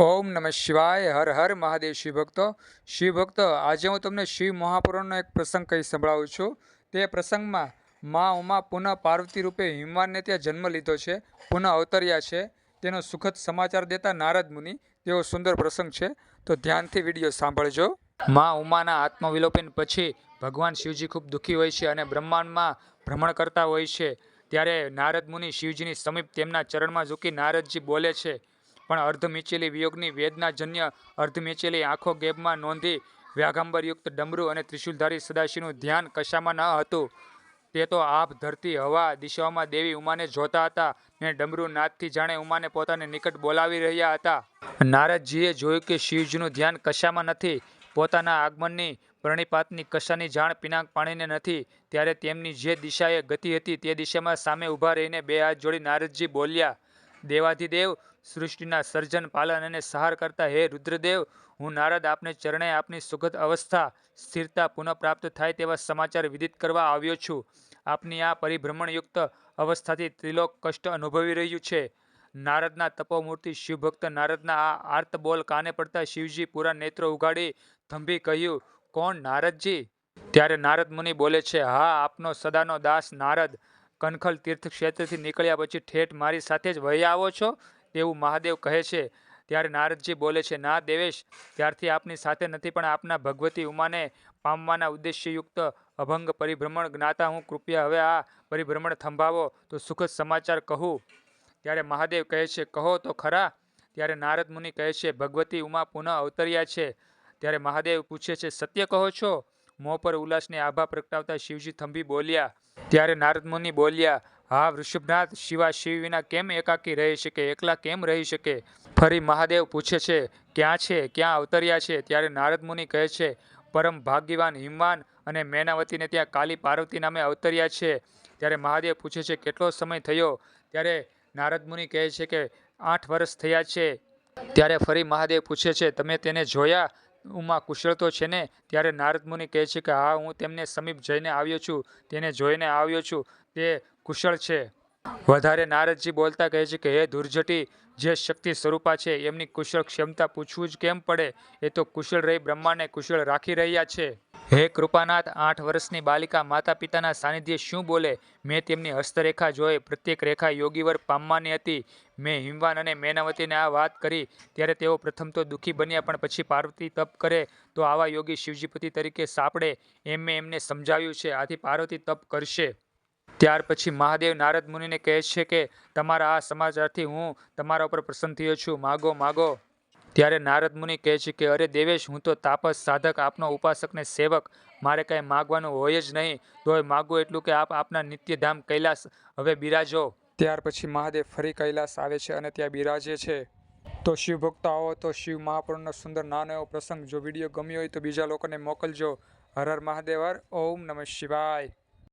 ઓમ નમઃ શિવાય, હર હર મહાદેવ શિવ ભક્તો. આજે હું તમને શિવ મહાપુરાણનો એક પ્રસંગ કહી સંભળાવું છું. તે પ્રસંગમાં મા ઉમા પુનઃ પાર્વતી રૂપે હિમવાનને ત્યાં જન્મ લીધો છે, પુનઃ અવતર્યા છે. તેનો સુખદ સમાચાર દેતા નારદ મુનિ તેવો સુંદર પ્રસંગ છે. તો ધ્યાનથી વીડિયો સાંભળજો. મા ઉમાના આત્મવિલોપન પછી ભગવાન શિવજી ખૂબ દુઃખી હોય છે અને બ્રહ્માંડમાં ભ્રમણ કરતા હોય છે. ત્યારે નારદ મુનિ શિવજીની સમીપ તેમના ચરણમાં ઝૂકી નારદજી બોલે છે પણ અર્ધમીચેલી વિયોગની વેદનાજન્ય અર્ધમીચેલી આંખો ગેબમાં નોંધી વ્યાગંબરયુક્ત ડમરું અને ત્રિશુલધારી સદાશિવનું ધ્યાન કશામાં ન હતું. તે તો આપ ધરતી, હવા દિશાઓમાં દેવી ઉમાને જોતા હતા ને ડમરુ નાદથી જાણે ઉમાને પોતાને નિકટ બોલાવી રહ્યા હતા. નારદજીએ જોયું કે શિવજીનું ધ્યાન કશામાં નથી, પોતાના આગમનની પ્રણિપાતની કશાની જાણ પિનાક પાણીને નથી, ત્યારે તેમની જે દિશાએ ગતિ હતી તે દિશામાં સામે ઊભા રહીને બે હાથ જોડી નારદજી બોલ્યા દેવાધિદેવ, સૃષ્ટિના સર્જન, પાલન અને સહાર કરતા હે રુદ્રદેવ, હું નારદ આપને ચરણે આપની સુખદ અવસ્થા, સ્થિરતા પુનઃપ્રાપ્ત થાય તેવા સમાચાર વિદિત કરવા આવ્યો છું. આપની આ પરિભ્રમણયુક્ત અવસ્થાથી ત્રિલોક કષ્ટ અનુભવી રહ્યું છે. નારદના તપોમૂર્તિ શિવભક્ત નારદના આ આર્ત બોલ કાને પડતા શિવજી પૂરા નેત્રો ઉગાડી થંભી કહ્યું, કોણ નારદજી? ત્યારે નારદ મુનિ બોલે છે, હા, આપનો સદાનો દાસ નારદ કનખલ તીર્થ ક્ષેત્રથી નીકળ્યા પછી ઠેઠ મારી સાથે જ વહી આવો છો? તેવું મહાદેવ કહે છે. ત્યારે નારદજી બોલે છે, ના દેવેશ, ત્યારથી આપની સાથે નથી, પણ આપના ભગવતી ઉમાને પામવાના ઉદ્દેશ્યયુક્ત અભંગ પરિભ્રમણ જ્ઞાતા હું. કૃપયા હવે આ પરિભ્રમણ થંભાવો. તો સુખદ સમાચાર કહું. ત્યારે મહાદેવ કહે છે, કહો તો ખરા. ત્યારે નારદ મુનિ કહે છે, ભગવતી ઉમા પુનઃ અવતર્યા છે. ત્યારે મહાદેવ પૂછે છે, સત્ય કહો છો? મોં પર ઉલ્લાસની આભા પ્રગટાવતા શિવજી થંભી બોલ્યા, ત્યારે નારદ મુનિ બોલ્યા, હા વૃષભનાથ શિવા, શિવ વિના કેમ એકાકી રહી શકે, એકલા કેમ રહી શકે? ફરી મહાદેવ પૂછે છે, ક્યાં છે, ક્યાં અવતર્યા છે? ત્યારે નારદ મુનિ કહે છે, પરમ ભાગ્યવાન, હિમવાન અને મેનાવતીને ત્યાં કાલી પાર્વતી નામે અવતર્યા છે. ત્યારે મહાદેવ પૂછે છે, કેટલો સમય થયો? ત્યારે નારદ મુનિ કહે છે કે, આઠ વર્ષ થયા છે. ત્યારે ફરી મહાદેવ પૂછે છે, તમે તેને જોયા? ઉમા કુશળ તો છે ને? ત્યારે નારદ મુનિ કહે છે કે, હા, હું તેમને સમીપ જઈને આવ્યો છું. તેને જોઈને આવ્યો છું. તે કુશળ છે. વધારે નારદજી બોલતા કહે છે કે, હે દુર્જટી, જે શક્તિ સ્વરૂપા છે, એમની કુશળ ક્ષમતા પૂછવું જ કેમ પડે? એ તો કુશળ રહી બ્રહ્માને કુશળ રાખી રહ્યા છે. હે કૃપાનાથ, આઠ વર્ષની બાલિકા માતા પિતાના સાનિધ્ય શું બોલે? મેં તેમની હસ્તરેખા જોઈ, પ્રત્યેક રેખા યોગીવર પામવાની હતી. મેં હિમવાન અને મેનાવતીને આ વાત કરી. ત્યારે તેઓ પ્રથમ તો દુઃખી બન્યા, પણ પછી પાર્વતી તપ કરે તો આવા યોગી શિવજીપતિ તરીકે સાંપડે એમ મેં એમને સમજાવ્યું છે. આથી પાર્વતી તપ કરશે. ત્યાર પછી મહાદેવ નારદ મુનિને કહે છે કે, તમારા આ સમાચારથી હું તમારા ઉપર પ્રસન્ન થયો છું. માગો માગો. ત્યારે નારદ મુનિ કહે છે કે, અરે દેવેશ, હું તો તાપસ સાધક આપનો ઉપાસકને સેવક. મારે કાંઈ માગવાનું હોય જ નહીં. તોય માગું એટલું કે આપ આપના નિત્યધામ કૈલાસ હવે બિરાજો. ત્યાર પછી મહાદેવ ફરી કૈલાસ આવે છે અને ત્યાં બિરાજે છે. તો શિવ ભક્તો આવો, તો શિવ મહાપુરાણનો સુંદર નાનો એવો પ્રસંગ. જો વીડિયો ગમ્યો હોય તો બીજા લોકોને મોકલજો. હર હર મહાદેવ ઓમ નમઃ શિવાય.